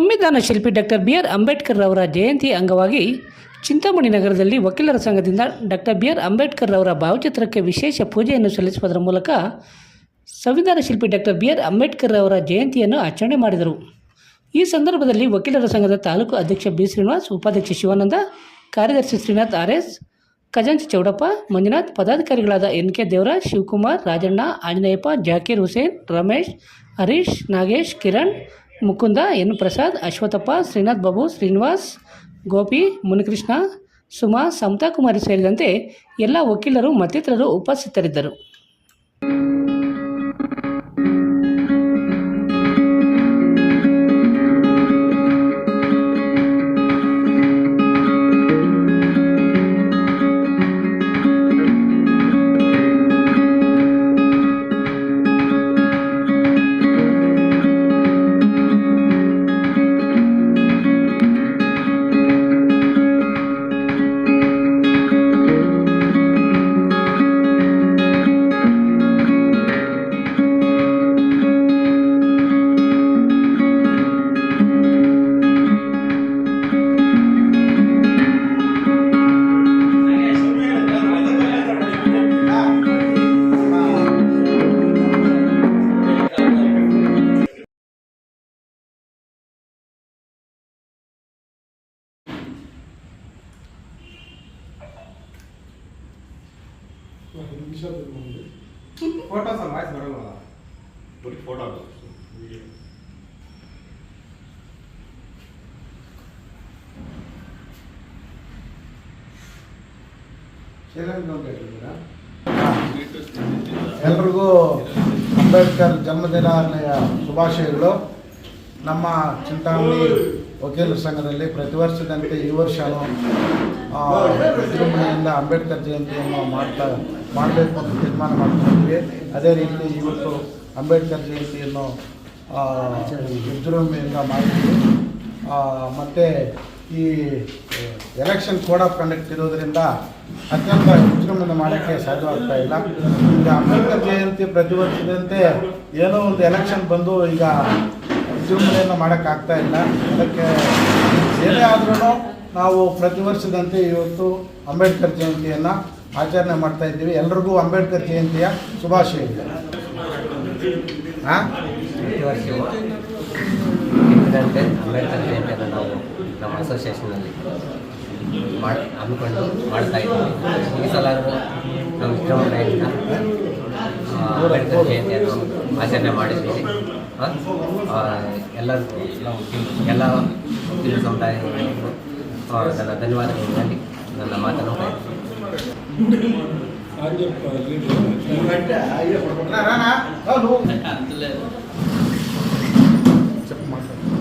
ಸಂವಿಧಾನ ಶಿಲ್ಪಿ doctor B R Ambedkar ಅವರ ಜಯಂತಿ ಅಂಗವಾಗಿ ಚಿಂತಾಮಣಿ ನಗರದಲ್ಲಿ ವಕೀಲರ ಸಂಘದಿಂದ ಡಾಕ್ಟರ್ ಬಿ ಆರ್ ಅಂಬೇಡ್ಕರ್ ಅವರ ಭಾವಚಿತ್ರಕ್ಕೆ ವಿಶೇಷ ಪೂಜೆಯನ್ನು ಸಲ್ಲಿಸುವುದರ ಮೂಲಕ ಸಂವಿಧಾನ ಶಿಲ್ಪಿ ಡಾಕ್ಟರ್ ಬಿ ಆರ್ ಅಂಬೇಡ್ಕರ್ ಅವರ ಜಯಂತಿಯನ್ನು ಆಚರಣೆ ಮಾಡಿದರು. ಈ ಸಂದರ್ಭದಲ್ಲಿ ವಕೀಲರ ಸಂಘದ ತಾಲೂಕು ಅಧ್ಯಕ್ಷ ಬಿ. ಶ್ರೀನಿವಾಸ್, ಉಪಾಧ್ಯಕ್ಷ ಶಿವಾನಂದ, ಕಾರ್ಯದರ್ಶಿ ಶ್ರೀನಾಥ್ ಆರ್ ಎಸ್ ಖಜಾಂಚಿ Chowdappa, Manjunath, ಪದಾಧಿಕಾರಿಗಳಾದ N K Devaraj, Shivakumar, Rajanna, Anjaneyappa, Zakir Hussain, Ramesh, Harish, Nagesh, Kiran Mukunda, N Prasad, Ashwathappa, Srinath Babu, Srinivas, Gopi, Munikrishna, Suma Samata Kumari ಸೇರಿದಂತೆ ಎಲ್ಲ ವಕೀಲರು, ಮತ್ತಿತರರು ಉಪಸ್ಥಿತರಿದ್ದರು. ಫೋಟೋ ಸರ್ ವಾಯ್ಸ್ ಬರಲ್ಲ ಬರೀ ಫೋಟೋ ಎಲ್ರಿಗೂ ಅಂಬೇಡ್ಕರ್ ಜನ್ಮದಿನಾಚರಣೆಯ ಶುಭಾಶಯಗಳು. ನಮ್ಮ ಚಿಂತಾಮಣಿ ವಕೀಲರ ಸಂಘದಲ್ಲಿ ಪ್ರತಿ ವರ್ಷದಂತೆ ಈ ವರ್ಷವೂ ವಿಜೃಂಭಣೆಯಿಂದ ಅಂಬೇಡ್ಕರ್ ಜಯಂತಿಯನ್ನು ಮಾಡ್ತಾ, ಮಾಡಬೇಕು ಅಂತ ತೀರ್ಮಾನ ಮಾಡ್ಕೊಂಡಿದ್ವಿ ಅದೇ ರೀತಿ ಇವತ್ತು ಅಂಬೇಡ್ಕರ್ ಜಯಂತಿಯನ್ನು ವಿಜೃಂಭಣೆಯಿಂದ ಮಾಡಿದ್ವಿ ಮತ್ತೆ ಈ, ಎಲೆಕ್ಷನ್ ಕೋಡ್ ಆಫ್ ಕಂಡಕ್ಟ್ ಇರೋದರಿಂದ ಅತ್ಯಂತ ವಿಜೃಂಭಣೆ ಮಾಡೋಕ್ಕೆ ಸಾಧ್ಯವಾಗ್ತಾ ಇಲ್ಲ. ಈಗ ಅಂಬೇಡ್ಕರ್ ಜಯಂತಿ ಪ್ರತಿ ವರ್ಷದಂತೆ ಏನೋ ಒಂದು ಎಲೆಕ್ಷನ್ ಬಂದು ಈಗ ವಿಜೃಂಭಣೆಯನ್ನು ಮಾಡೋಕ್ಕಾಗ್ತಾ ಇಲ್ಲ. ಅದಕ್ಕೆ ಏನೇ ಆದ್ರೂ ನಾವು ಪ್ರತಿ ವರ್ಷದಂತೆ ಇವತ್ತು ಅಂಬೇಡ್ಕರ್ ಜಯಂತಿಯನ್ನು ಆಚರಣೆ ಮಾಡ್ತಾ ಇದ್ದೀವಿ. ಎಲ್ರಿಗೂ ಅಂಬೇಡ್ಕರ್ ಜಯಂತಿಯ ಎಂದಿನಂತೆ ಅಂಬೇಡ್ಕರ್ ಜಯಂತಿಯನ್ನು ನಾವು ನಮ್ಮ ಅಸೋಸಿಯೇಷನಲ್ಲಿ ಮಾಡಿ ಹಮ್ಮಿಕೊಂಡು ಮಾಡ್ತಾ ಇದ್ದೀವಿ. ಈ ಸಲ ನಾವು ವಿಜೃಂಭಣೆಯಿಂದ ಅಂಬೇಡ್ಕರ್ ಆಚರಣೆ ಮಾಡಿದ್ದೀವಿ ಎಲ್ಲರಿಗೂ ಎಲ್ಲ ವಕೀಲ ಸಮುದಾಯಗಳಿಗೂ ನನ್ನ ಧನ್ಯವಾದಗಳು ಹೇಳಿ ನನ್ನ ಮಾತನ್ನು.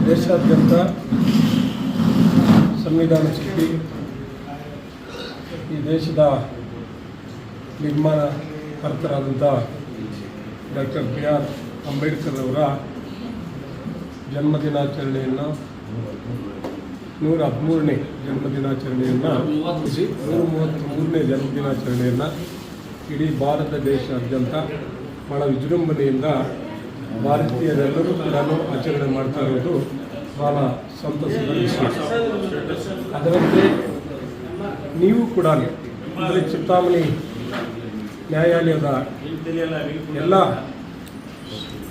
ದೇಶಾದ್ಯಂತ ಸಂವಿಧಾನ ಶಿಲ್ಪಿ ಈ ದೇಶದ ನಿರ್ಮಾಣ ಕರ್ತರಾದಂಥ ಡಾಕ್ಟರ್ ಬಿ ಆರ್ ಅಂಬೇಡ್ಕರ್ ಅವರ ಜನ್ಮದಿನಾಚರಣೆಯನ್ನು ನೂರ ಹದಿಮೂರನೇ ಜನ್ಮದಿನಾಚರಣೆಯನ್ನು ನೂರ ಮೂವತ್ತ್ಮೂರನೇ ಜನ್ಮದಿನಾಚರಣೆಯನ್ನು ಇಡೀ ಭಾರತ ದೇಶಾದ್ಯಂತ ಭಾಳ ವಿಜೃಂಭಣೆಯಿಂದ ಭಾರತೀಯರೆಲ್ಲರೂ ಕೂಡ ಆಚರಣೆ ಮಾಡ್ತಾ ಇರೋದು ಭಾಳ ಸಂತಸದ ವಿಷಯ. ಅದರಂತೆ ನೀವು ಕೂಡ ಅಂದರೆ ಚಿಂತಾಮಣಿ ನ್ಯಾಯಾಲಯದ ಎಲ್ಲ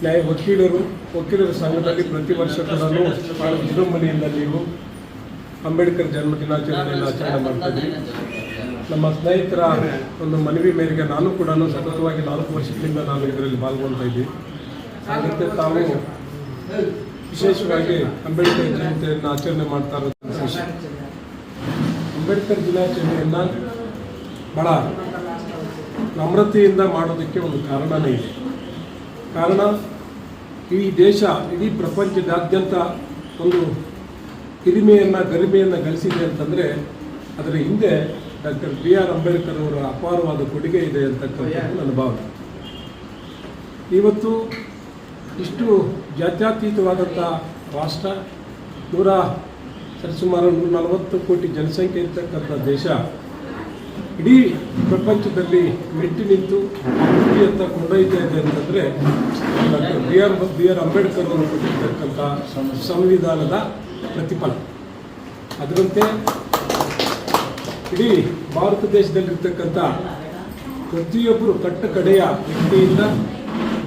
ನ್ಯಾಯ ವಕೀಲರು, ವಕೀಲರ ಸಂಘದಲ್ಲಿ ಪ್ರತಿ ವರ್ಷ ಕೂಡ ಭಾಳ ವಿಜೃಂಭಣೆಯಿಂದ ನೀವು ಅಂಬೇಡ್ಕರ್ ಜನ್ಮ ದಿನಾಚರಣೆಯನ್ನು ಆಚರಣೆ ಮಾಡ್ತಾ ನಮ್ಮ ಸ್ನೇಹಿತರ ಒಂದು ಮನವಿ ಮೇರೆಗೆ ನಾನು ಕೂಡ ಸತತವಾಗಿ ನಾಲ್ಕು ವರ್ಷದಿಂದ ನಾನು ಇದರಲ್ಲಿ ಪಾಲ್ಗೊಳ್ತಾ ಇದ್ದೀನಿ. ಹಾಗಂತೆ ತಾವು ವಿಶೇಷವಾಗಿ ಅಂಬೇಡ್ಕರ್ ಜಯಂತಿಯನ್ನು ಆಚರಣೆ ಮಾಡ್ತಾ ಇರೋದು ಅಂಬೇಡ್ಕರ್ ದಿನಾಚರಣೆಯನ್ನು ಭಾಳ ನಮ್ರತೆಯಿಂದ ಮಾಡೋದಕ್ಕೆ ಒಂದು ಕಾರಣನೇ ಇದೆ. ಕಾರಣ, ಈ ದೇಶ ಇಡೀ ಪ್ರಪಂಚದಾದ್ಯಂತ ಒಂದು ಹಿರಿಮೆಯನ್ನು, ಗರಿಮೆಯನ್ನು ಗಳಿಸಿದೆ ಅಂತಂದರೆ, ಅದರ ಹಿಂದೆ ಡಾಕ್ಟರ್ ಬಿ ಆರ್ ಅಂಬೇಡ್ಕರ್ ಅವರ ಅಪಾರವಾದ ಕೊಡುಗೆ ಇದೆ ಅಂತಕ್ಕಂಥದ್ದು ನನ್ನ ಭಾವನೆ. ಇವತ್ತು ಇಷ್ಟು ಜಾತ್ಯತೀತವಾದಂಥ ರಾಷ್ಟ್ರ, ನೂರ ಸರಿಸುಮಾರು ನೂರ ನಲವತ್ತು ಕೋಟಿ ಜನಸಂಖ್ಯೆ ಇರ್ತಕ್ಕಂಥ ದೇಶ ಇಡೀ ಪ್ರಪಂಚದಲ್ಲಿ ಮೆಟ್ಟಿ ನಿಂತು ಅಭಿವೃದ್ಧಿಯತ್ತ ಕೊಂಡೊಯ್ತಾ ಇದೆ ಅಂತಂದರೆ, doctor B R B R Ambedkar ಅವರು ಕೊಟ್ಟಿರ್ತಕ್ಕಂಥ ಸಂವಿಧಾನದ ಪ್ರತಿಫಲ. ಅದರಂತೆ ಇಡೀ ಭಾರತ ದೇಶದಲ್ಲಿರ್ತಕ್ಕಂಥ ಪ್ರತಿಯೊಬ್ಬರು ಕಟ್ಟ ಕಡೆಯ ವ್ಯಕ್ತಿಯಿಂದ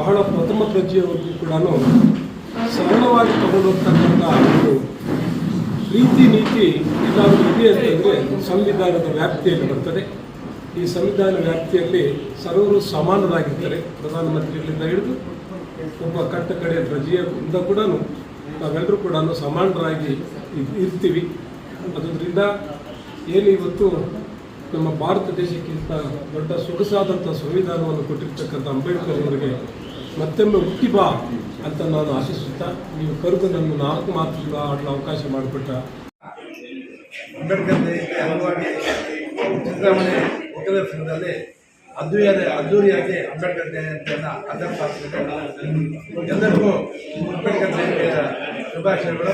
ಬಹಳ ಪ್ರಥಮ ದರ್ಜೆಯವರೆಗೂ ಕೂಡ ಸರಳವಾಗಿ ತಗೊಂಡೋಗ್ತಕ್ಕಂಥ ಒಂದು ರೀತಿ ನೀತಿ ಎಲ್ಲಾದರೂ ಇದೆ ಅಂತಂದರೆ ಸಂವಿಧಾನದ ವ್ಯಾಪ್ತಿಯಲ್ಲಿ ಬರ್ತದೆ. ಈ ಸಂವಿಧಾನ ವ್ಯಾಪ್ತಿಯಲ್ಲಿ ಸರ್ವರು ಸಮಾನರಾಗಿರ್ತಾರೆ. ಪ್ರಧಾನಮಂತ್ರಿಗಳಿಂದ ಹಿಡಿದು ಒಬ್ಬ ಕಟ್ಟ ಕಡೆ ಪ್ರಜೆಯಿಂದ ಕೂಡ ನಾವೆಲ್ಲರೂ ಕೂಡ ಸಮಾನರಾಗಿ ಇರ್ತೀವಿ. ಅದರಿಂದ ಏನು ಇವತ್ತು ನಮ್ಮ ಭಾರತ ದೇಶಕ್ಕಿಂತ ದೊಡ್ಡ ಸೊಗಸಾದಂಥ ಸಂವಿಧಾನವನ್ನು ಕೊಟ್ಟಿರ್ತಕ್ಕಂಥ ಅಂಬೇಡ್ಕರ್ ಅವರಿಗೆ ಮತ್ತೊಮ್ಮೆ ಹುಟ್ಟಿ ಬಾ ಅಂತ ನಾನು ಆಶಿಸುತ್ತಾ, ನೀವು ಕರೆದು ನನ್ನ ನಾಲ್ಕು ಮಾತುಗಳ ಆಡಲು ಅವಕಾಶ ಮಾಡಿಕೊಟ್ಟ ಅಂಬೇಡ್ಕರ್ ಜಯಂತಿ ಅಂಗವಾಗಿ ಸಿದ್ದರಾಮಯ್ಯ ವಕೀಲರ ಸಂಘದಲ್ಲಿ ಅದ್ದೂರಿಯಾದ ಅದ್ದೂರಿಯಾಗಿ ಅಂಬೇಡ್ಕರ್ ಜಯಂತಿಯನ್ನು ಆಚರಿಸಲಾಗ್ತಿದೆ ಎಲ್ಲರಿಗೂ ಅಂಬೇಡ್ಕರ್ ಜಯಂತಿಯ ಶುಭಾಶಯಗಳು.